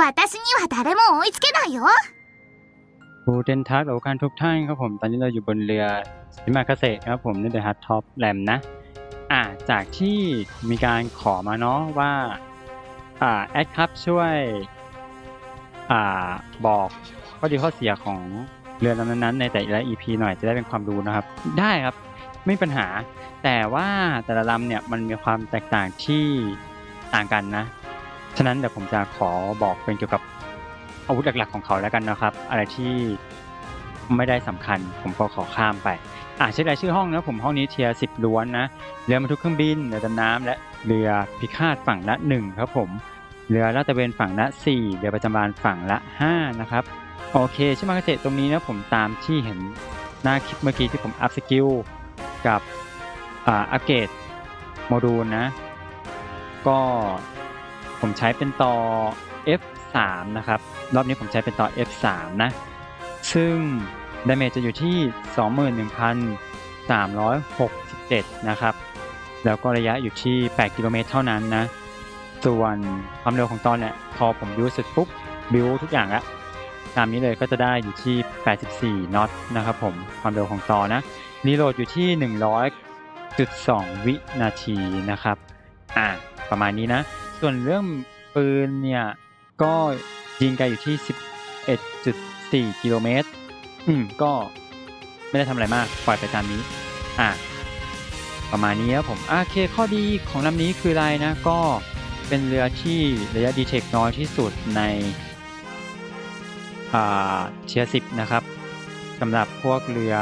私には誰も追いつけないよ ผู้เดนทักหรือการทุกท่านครับผม ตอนนี้เราอยู่บนเรือสิมาเกษตรครับผมในเดอะฮัตท็อปแลมนะ อ่า จากที่มีการขอมาเนาะว่า อ่า แอดครับช่วย อ่า บอกข้อดีข้อเสียของเรือลำนั้นๆในแต่ละ EP หน่อยจะได้เป็นความรู้นะครับ ได้ครับ ไม่มีปัญหา แต่ว่าแต่ละลำเนี่ยมันมีความแตกต่างที่ต่างกันนะ ฉะนั้นเดี๋ยวผมจะขอบอกเป็นเกี่ยวกับอาวุธหลักๆของเขาแล้วกันนะครับ อะไรที่ไม่ได้สำคัญ ผมก็ขอข้ามไป อ่าเช็ครายชื่อห้องนะผมห้องนี้เทียร์สิบล้วนนะเรือบรรทุกเครื่องบินเรือดำน้ำและเรือพิฆาตฝั่งละหนึ่งครับผมเรือลาดตะเวนฝั่งละสี่เรือประจำบานฝั่งละห้านะครับโอเคชิมาเกษตรตรงนี้นะผมตามที่เห็นหน้าคลิปเมื่อกี้ที่ผมอัพสกิลกับอ่าอัปเกรดโมดูลนะ ก็ ผมใช้เป็นต่อ F3 นะครับ รอบนี้ผมใช้เป็นต่อ F3 นะ ซึ่งดาเมจจะอยู่ที่ 21,367 นะครับ แล้วก็ระยะอยู่ที่ 8 กิโลเมตรเท่านั้นนะ ส่วนความเร็วของตอนเนี่ย พอผมยูสุดปุ๊บ บิวทุกอย่างล้วตามนี้เลยก็จะได้อยู่ที่ 84 น็อตนะครับผม ความเร็วของตอนะ รีโหลดอยู่ที่ 100.2 วินาทีนะครับ อ่า ประมาณนี้นะ ส่วนเรื่องปืนเนี่ย ก็ยิงไกลอยู่ที่ 11.4 กิโลเมตร อืม ก็ไม่ได้ทำอะไรมาก ปล่อยไปตามนี้ อ่าประมาณนี้ครับผมโอเค ข้อดีของลำนี้คืออะไรนะ ก็เป็นเรือที่ระยะดีเทคน้อยที่สุดในอ่าเทียสิบนะครับสำหรับพวกเรือ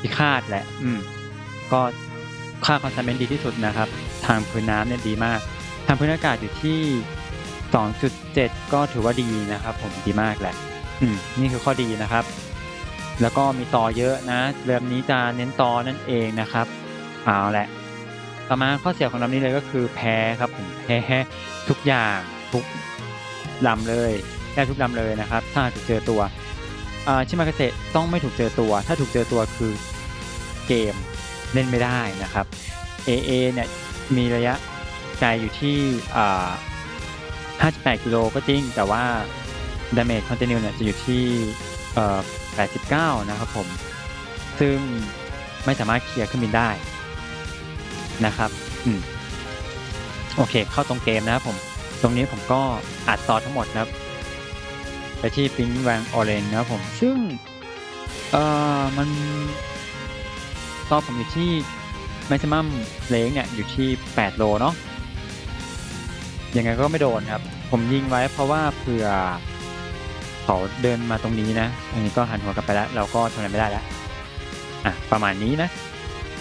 พิฆาตแหละ อืม ก็ค่าคอนซัมเมนต์ดีที่สุดนะครับ ทางพื้นน้ำเนี่ยดีมาก ทางพื้นอากาศอยู่ที่ 2.7 ก็ถือว่าดีนะครับ ผมดีมากแหละ อืม นี่คือข้อดีนะครับ แล้วก็มีต่อเยอะนะเรือลำนี้จะเน้นต่อนั่นเองนะครับ เอาแหละ ต่อมาข้อเสียของลำนี้เลยก็คือแพ้ครับผมแพ้ทุกอย่างทุกลำเลยแพ้ทุกลำเลยนะครับ ถ้าถูกเจอตัวอ่าชิมาเกษตรต้องไม่ถูกเจอตัว ถ้าถูกเจอตัวคือเกมเล่นไม่ได้นะครับ AA เนี่ยมีระยะ ไกลอยู่ที่58กิโลก็จริง แต่ว่า damage continue เนี่ยจะอยู่ที่89 นะครับผม ซึ่งไม่สามารถเคลียร์เครื่องบินได้นะครับอืมโอเค เข้าตรงเกมนะครับผม ตรงนี้ผมก็อัดต่อทั้งหมดนะครับ ไปที่ปิ้งแวงออเรนนะครับผม ซึ่ง เอ่อ มันต่อผมอยู่ที่ maximum range เนี่ย อยู่ที่ 8 โลเนาะ ยังไงก็ไม่โดนครับ ผมยิงไว้เพราะว่าเผื่อเขาเดินมาตรงนี้นะอันนี้ก็หันหัวกลับไปแล้ว เราก็ทำอะไรไม่ได้แล้วอะประมาณนี้นะ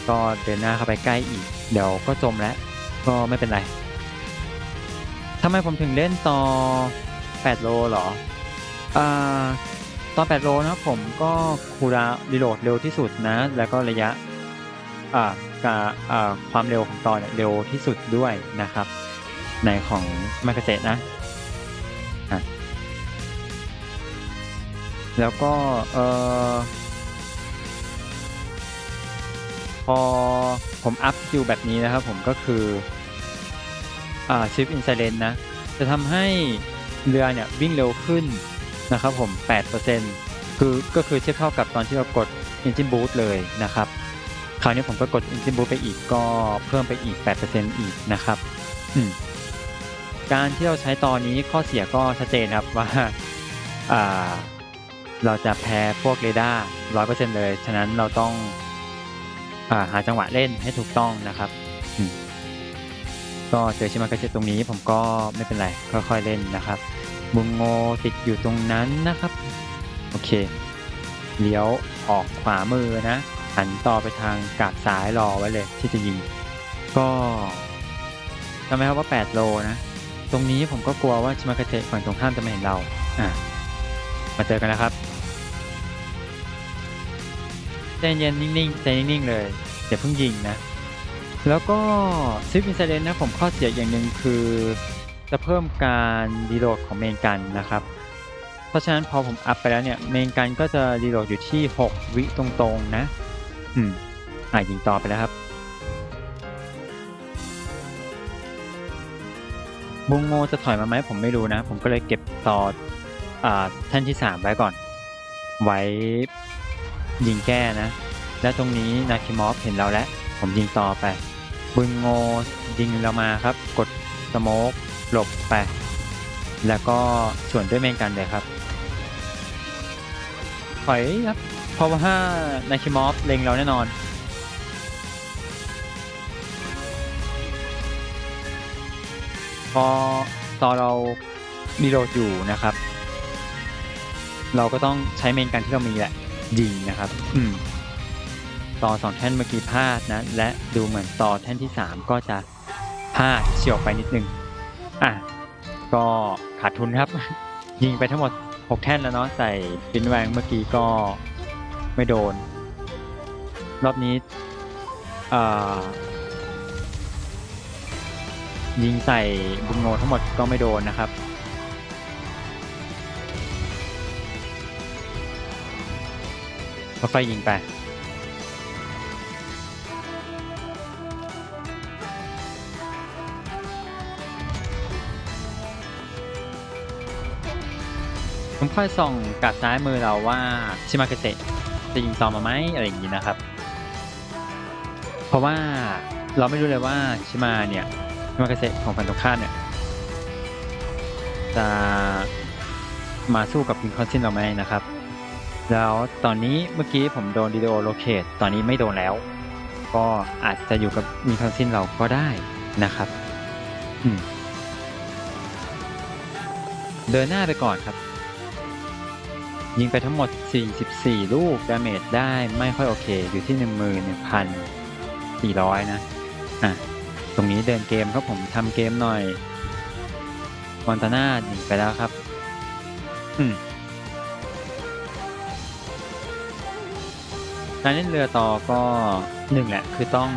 ก็เดินหน้าเข้าไปใกล้อีก เดี๋ยวก็จมแล้ว ก็ไม่เป็นไรทำไมผมถึงเล่นต่อ8โลหรออ่าตอน8โลนะผมก็คูลดารีโหลดเร็วที่สุดนะ แล้วก็ระยะอ่ากับอ่าความเร็วของตอนเนี่ยเร็วที่สุดด้วยนะครับ ในของมาเกษตรนะอะแล้วก็เอ่อพอผมอัพสกิลแบบนี้นะครับผมก็คืออ่าชิฟอินไซเลนนะ จะทำให้เรือเนี่ยวิ่งเร็วขึ้นนะครับผม 8%คือก็คือเทียบเท่ากับตอนที่เรากด Engine Boost เลยนะครับ คราวนี้ผมก็กด Engine Boost ไปอีกก็เพิ่มไปอีก 8%อีกนะครับ อืม การที่เราใช้ตอนนี้ข้อเสียก็ชัดเจนครับว่าาเราจะแพ้พวกเรดาร์100%เลย ฉะนั้นเราต้องอาหาจังหวะเล่นให้ถูกต้องนะครับ ก็เจอชิมากาเจตรงนี้ผมก็ไม่เป็นไร ค่อยๆเล่นนะครับบุงโงติดอยู่ตรงนั้นนะครับ โอเค เลี้ยวออกขวามือนะ หันต่อไปทางกาบซ้ายรอไว้เลยที่จะยิง ก็ทำไมครับว่า 8 โลนะ ตรงนี้ผมก็กลัวว่าชิมากาเจฝั่งตรงข้ามจะไม่เห็นเรา อะ มาเจอกันนะครับใจเย็นนิ่งๆใจนิ่งๆเลยอย่าเพิ่งยิงนะ แล้วก็ซิฟอินไซเลนนะผมข้อเสียอย่างหนึ่งคือ จะเพิ่มการรีโหลดของเมนกันนะครับ เพราะฉะนั้นพอผมอัพไปแล้วเนี่ยเมนกันก็จะรีโหลดอยู่ที่ 6 วิตรงๆนะ อืมอะยิงต่อไปแล้วครับ บุงโงจะถอยมาไหมผมไม่รู้นะ ผมก็เลยเก็บต่ออ่านที่สามไว้ก่อน ไว้ยิงแก้นะ และตรงนี้นาคิมอฟเห็นเราแล้ว ผมยิงต่อไปบุงโงยิงเรามาครับ กดสโมกหลบไป แล้วก็ส่วนด้วยเมนกันเลยครับถอยครับเพราะว่านาคิมอฟเล็งเราแน่นอน พอตอนเรามีโหลดอยู่นะครับ เราก็ต้องใช้เมนกันที่เรามีแหละยิงนะครับ อืมต่อสองแท่นเมื่อกี้พลาดนะ และดูเหมือนต่อแท่นที่สามก็จะพลาดเฉียวไปนิดนึง อะ ก็ขาดทุนครับ ยิงไปทั้งหมดหกแท่นแล้วเนาะใส่ปินแวงเมื่อกี้ก็ไม่โดน รอบนี้อ่า ยิงใส่บุงโงทั้งหมดก็ไม่โดนนะครับค่อยๆยิงไป ผมค่อยส่องกับซ้ายมือเราว่าชิมาเกเตะจะยิงต่อมาไหมอะไรอย่างนี้นะครับ เพราะว่าเราไม่รู้เลยว่าชิมาเนี่ย มาเกษตรของฝั่งตรงข้ามเนี่ย จะมาสู้กับวินคอนซินเราไหมนะครับ แล้วตอนนี้เมื่อกี้ผมโดนดีโอโลเคตตอนนี้ไม่โดนแล้ว ก็อาจจะอยู่กับวินคอนซินเราก็ได้นะครับอืมเดินหน้าไปก่อนครับ ยิงไปทั้งหมด 44 ลูก ดาเมจได้ไม่ค่อยโอเค อยู่ที่ 11,400 นะ อะ รงนี้เดินเกมครับผมทำเกมหน่อยมอนตาน่าหนีไปแล้วครับ อืมการเล่นเรือต่อก็หนึ่งแหละ คือต้อง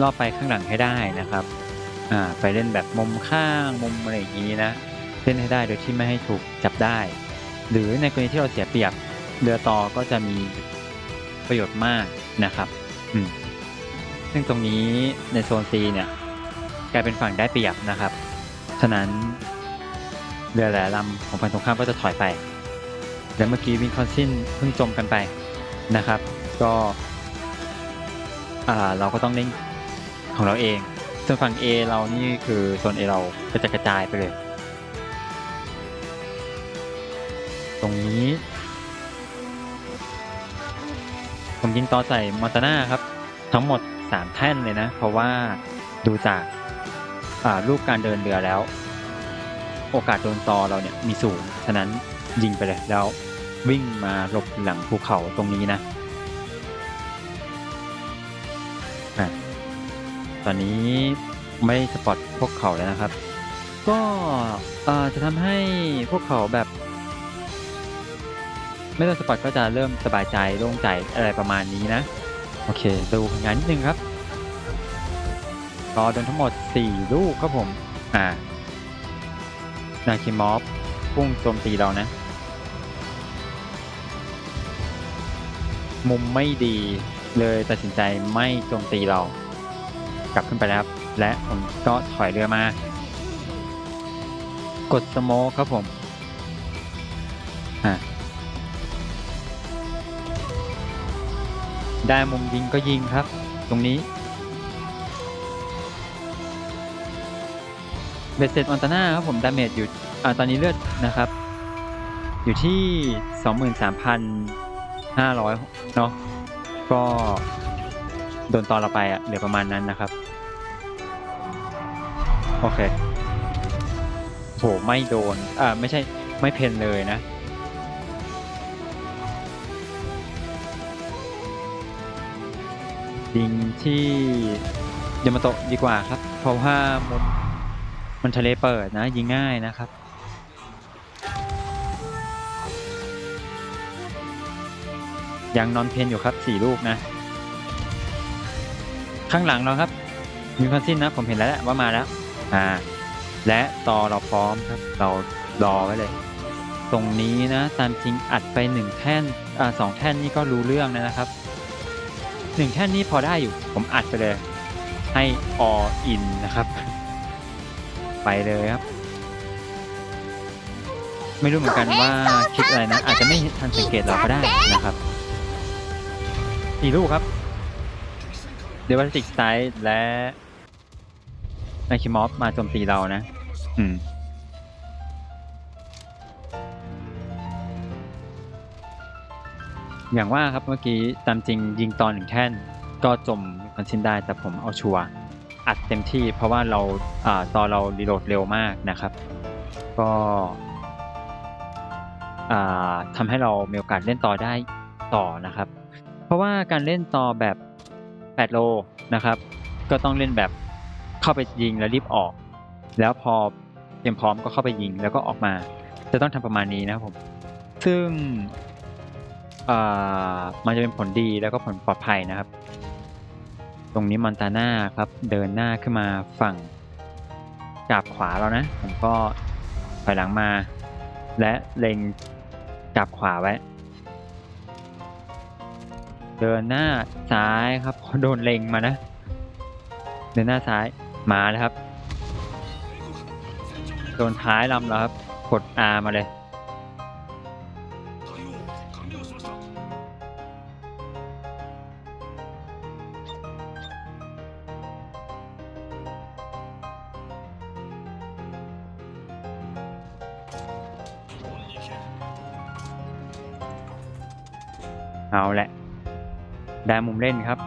รอบไปข้างหลังให้ได้นะครับ อ่า ไปเล่นแบบมุมข้างมุมอะไรอย่างนี้นะ เล่นให้ได้โดยที่ไม่ให้ถูกจับได้ หรือในกรณีที่เราเสียเปรียบ เรือต่อก็จะมีประโยชน์มากนะครับ อืม ซึ่งตรงนี้ในโซน C เนี่ยกลายเป็นฝั่งได้เปรียบนะครับ ฉะนั้นเรือหลายลำของฝั่งตรงข้ามก็จะถอยไป และเมื่อกี้วินคอนซินเพิ่งจมกันไปนะครับ ก็อ่าเราก็ต้องเล่นของเราเอง ส่วนฝั่ง A เรานี่คือโซน A เราก็จะกระจายไปเลย ตรงนี้ ผมยิงต่อใส่มอนตาน่าครับ ทั้งหมด 3 แท่นเลยนะ เพราะว่าดูจากรูปการเดินเรือแล้ว โอกาสโดนตอเราเนี่ยมีสูง ฉะนั้นยิงไปเลยแล้ววิ่งมาหลบหลังภูเขาตรงนี้นะอะตอนนี้ไม่สปอตพวกเขาแล้วนะครับ ก็จะทำให้พวกเขาแบบ ไม่ต้องสปอตก็จะเริ่มสบายใจโล่งใจอะไรประมาณนี้นะ โอเค ดูงานนิดนึงครับรอโดนทั้งหมด 4 ลูกครับผม อ่า นาคิมอฟพุ่งโจมตีเรานะ มุมไม่ดีเลยตัดสินใจไม่โจมตีเรา กลับขึ้นไปแล้วครับ และผมก็ถอยเรือมา กดสโมครับผม อ่า ได้มุมยิงก็ยิงครับ ตรงนี้เบสเซตออนตาน่าครับผมดาเมจอยู่อ่าตอนนี้เลือดนะครับ อยู่ที่ 23,500 เนาะก็โดนตอนเราไปอะเหลือประมาณนั้นนะครับ โอเคโหไม่โดนอ่าไม่ใช่ไม่เพนเลยนะ ยิงที่ยามาโตะดีกว่าครับ เพราะว่ามุมมันทะเลเปิดนะ ยิงง่ายนะครับยังนอนเพนอยู่ครับสี่ลูกนะ ข้างหลังเราครับมีคอนซินนะ ผมเห็นแล้วแหละว่ามาแล้ว อ่า และต่อเราพร้อมครับ เรารอไว้เลย ตรงนี้นะตามจริงอัดไปหนึ่งแท่นอ่าสองแท่นนี่ก็รู้เรื่องนะครับ หนึ่งแท่นนี้พอได้อยู่ ผมอัดไปเลย ให้ all in นะครับ ไปเลยครับ ไม่รู้เหมือนกันว่าคิดอะไรนะ อาจจะไม่ทันสังเกตเราก็ได้นะครับสี่ลูกครับ เดวัติกไซด์และนาคิมอฟมาโจมตีเรานะ อืม อย่างว่าครับเมื่อกี้ตามจริงยิงตอนหนึ่งแท่นก็จมคอนชินได้แต่ผมเอาชัวร์อัดเต็มที่เพราะว่าเราอ่าตอนเรารีโหลดเร็วมากนะครับ ก็ทำให้เรามีโอกาสเล่นต่อได้ต่อนะครับ เพราะว่าการเล่นต่อแบบ 8 โลนะครับ ก็ต้องเล่นแบบเข้าไปยิงแล้วรีบออก แล้วพอเตรียมพร้อมก็เข้าไปยิงแล้วก็ออกมา จะต้องทำประมาณนี้นะครับผม ซึ่ง อ่ามันจะเป็นผลดีแล้วก็ผลปลอดภัยนะครับ ตรงนี้มอนตาน่าครับเดินหน้าขึ้นมาฝั่งกาบขวาเรานะ ผมก็ถอยหลังมา และเล็งกาบขวาไว้ เดินหน้าซ้ายครับโดนเล็งมานะ เดินหน้าซ้ายมาแล้วครับ โดนท้ายลำแล้วครับ กด R มาเลย ได้มุมเล่นครับ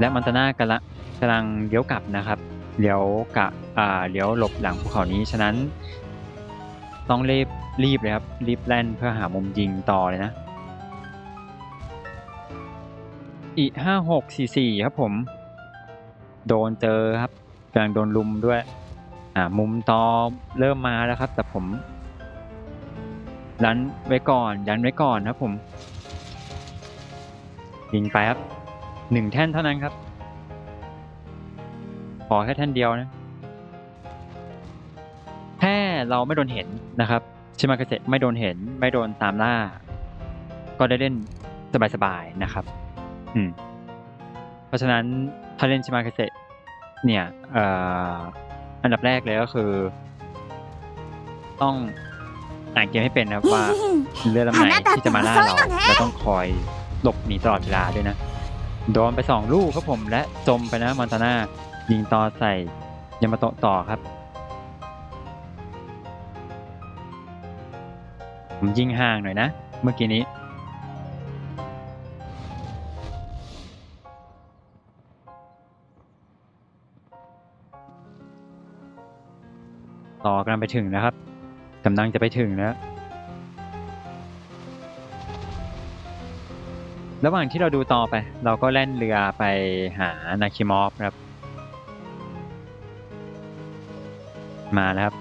และมันตานากำลังกำลังเลี้ยวกลับนะครับเลี้ยวกะอ่าเลี้ยวหลบหลังภูเขานี้ฉะนั้น ต้องรีบรีบเลยครับรีบแล่นเพื่อหามุมยิงต่อเลยนะอีห้าหกสี่สี่ครับผม โดนเจอครับกำลังโดนลุมด้วย อ่ามุมตอเริ่มมาแล้วครับ แต่ผมยันไว้ก่อนยันไว้ก่อนครับผม ยิงไปครับ หนึ่งแท่นเท่านั้นครับ ขอแค่แท่นเดียวนะ แค่เราไม่โดนเห็นนะครับชิมาเกษตไม่โดนเห็น ไม่โดนตามล่า ก็ได้เล่นสบายๆนะครับ อืม เพราะฉะนั้นถ้าเล่นชิมาเกษตเนี่ยเอ่ออันดับแรกเลยก็คือ ต้องอ่านเกมให้เป็นนะครับว่าเรือลำไหนที่จะมาล่าเราเราต้องคอยหลบหนีตลอดเวลาด้วยนะ โดนไปสองลูกครับผมและจมไปนะมอนตาน่ายิงต่อใส่ยามาโตะต่อครับ ผมยิงห่างหน่อยนะ เมื่อกี้นี้ ต่อกำลังไปถึงนะครับกำลังจะไปถึงแล้ว ระหว่างที่เราดูต่อไป เราก็แล่นเรือไปหานาคิมอฟครับ มาแล้วครับ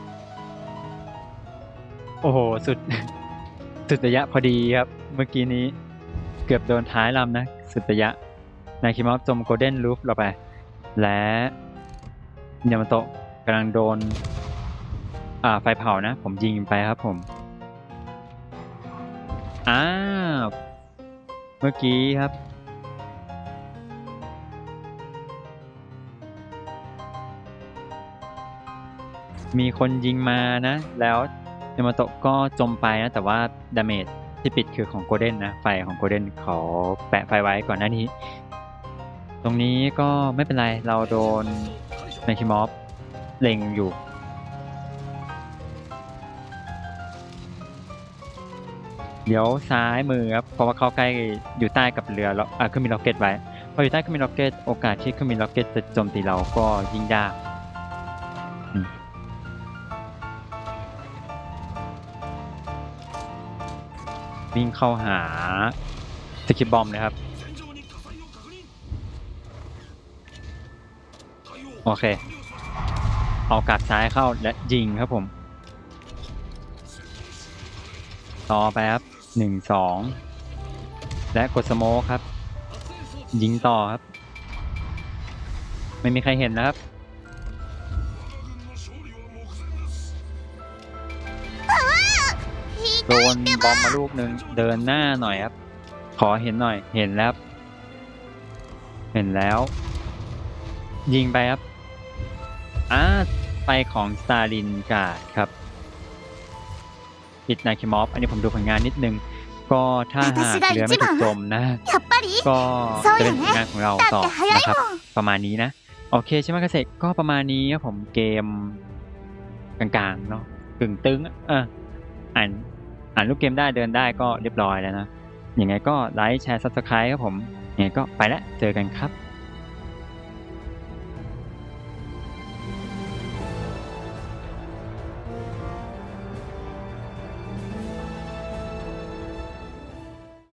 โอ้โห สุด สุดระยะพอดีครับ เมื่อกี้นี้เกือบโดนท้ายลำนะ สุดระยะนาคิมอฟจมโกลเด้นลูฟเราไป และยามาโตะกำลังโดน อ่า ไฟเผานะ ผมยิงไปครับผม อ้าว เมื่อกี้ครับมีคนยิงมานะ แล้วยามาโตะก็จมไปนะ แต่ว่าดาเมจที่ปิดคือของโกลเด้นนะ ไฟของโกลเด้นเขาแปะไฟไว้ก่อนหน้านี้ ตรงนี้ก็ไม่เป็นไร เราโดนไมคิมอฟเล็งอยู่ เดี๋ยวซ้ายมือครับเพราะว่าเข้าใกล้อยู่ใต้กับเรือแล้วอ่าเครื่องบินร็อกเก็ตไว้พออยู่ใต้เครื่องบินร็อกเก็ตโอกาสที่เครื่องบินร็อกเก็ตจะโจมตีเราก็ยิ่งยากวิ่งเข้าหาสกิปบอมเลยครับ โอเค เอากาดซ้ายเข้าและยิงครับผม ต่อไปครับ หนึ่งสองและกดสโมครับ ยิงต่อครับ ไม่มีใครเห็นนะครับโดนบอมมาลูกหนึ่งเดินหน้าหน่อยครับ ขอเห็นหน่อยเห็นแล้ว เห็นแล้ว ยิงไปครับอ่าไปของสตาลินกาดครับ คิดนายคิมอฟอันนี้ผมดูผลงานนิดนึง ก็ถ้าหากเรือไม่ถูกจมนะ ก็จะเป็นผลงานของเราต่อนะครับ ประมาณนี้นะ โอเคใช่ไหมเกษตรก็ประมาณนี้ครับผมเกมกลางๆเนาะตึงตึงอะอ่านอ่านลูกเกมได้เดินได้ก็เรียบร้อยแล้วนะ อย่างไงก็ไลค์แชร์ซับสไคร b e ครับผม ยังไงก็ไปละเจอกันครับ